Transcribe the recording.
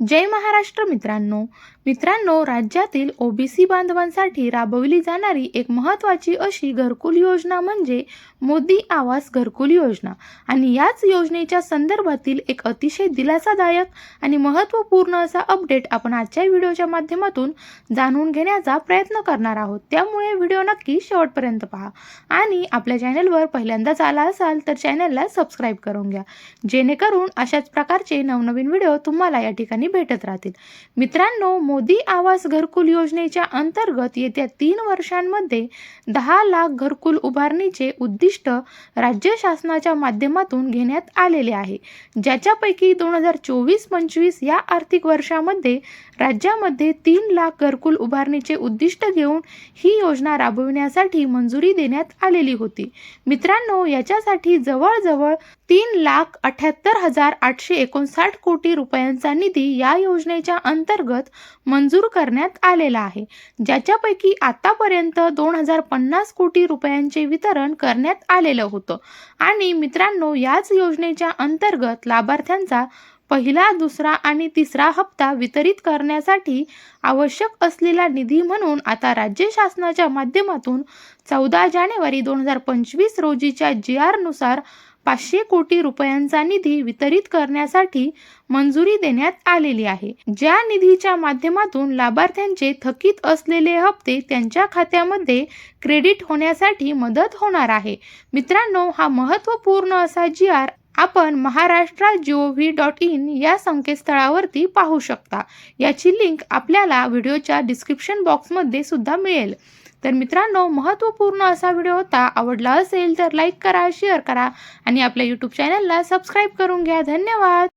जय महाराष्ट्र मित्रांनो. मित्रांनो राज्यातील ओबीसी बांधवांसाठी राबवली जाणारी एक महत्त्वाची अशी घरकुल योजना म्हणजे मोदी आवास घरकुल योजना. आणि याच योजनेच्या संदर्भातील एक अतिशय दिलासादायक आणि महत्त्वपूर्ण असा अपडेट आपण आजच्या व्हिडिओच्या माध्यमातून जाणून घेण्याचा प्रयत्न करणार आहोत. त्यामुळे व्हिडिओ नक्की शेवटपर्यंत पहा. आणि आपल्या चॅनलवर पहिल्यांदाच आला असाल तर चॅनलला सबस्क्राईब करून घ्या. जेणेकरून अशाच प्रकारचे नवनवीन व्हिडिओ तुम्हाला या ठिकाणी भेटत राहतील. मित्रांनो मोदी आवास घरकुल योजनेच्या अंतर्गत येत्या तीन वर्षांमध्ये दहा लाख घरकुल उभारणीचे उद्दिष्ट राज्य शासनाच्या माध्यमातून घेण्यात आलेले आहे. ज्याच्यापैकी दोन हजार चोवीस पंचवीस या आर्थिक वर्षामध्ये राज्यामध्ये तीन लाख घरकुल उभारणीचे उद्दिष्ट घेऊन ही योजना राबविण्यासाठी मंजुरी देण्यात आलेली होती. मित्रांनो याच्यासाठी जवळजवळ तीन लाख अठ्याहत्तर हजार आठशे एकोणसाठ कोटी रुपयांचा निधी या योजनेच्या अंतर्गत मंजूर करण्यात आलेला आहे. ज्याच्यापैकी आतापर्यंत दोन हजार पन्नास कोटी रुपयांचे वितरण करण्यात आलेलं होतं. आणि मित्रांनो याच योजनेच्या अंतर्गत लाभार्थ्यांचा पहिला दुसरा आणि तिसरा हप्ता वितरित करण्यासाठी आवश्यक असलेला निधी म्हणून आता राज्य शासनाच्या माध्यमातून चौदा जानेवारी दोन हजार पंचवीस रोजीच्या जी आरनुसार पाचशे कोटी रुपयांचा निधी वितरित करण्यासाठी मंजुरी देण्यात आलेली आहे. ज्या निधीच्या माध्यमातून लाभार्थ्यांचे थकीत असलेले हप्ते त्यांच्या खात्यामध्ये क्रेडिट होण्यासाठी मदत होणार आहे. मित्रांनो हा महत्त्वपूर्ण असा जी आर आपण Maharashtra G O V dot in या संकेतस्थळावरती पाहू शकता. याची लिंक आपल्याला व्हिडिओच्या डिस्क्रिप्शन बॉक्समध्ये सुद्धा मिळेल. तर मित्रांनो महत्त्वपूर्ण असा व्हिडिओ होता आवडला असेल तर लाईक करा शेअर करा आणि आपल्या यूट्यूब चॅनलला सबस्क्राईब करून घ्या. धन्यवाद!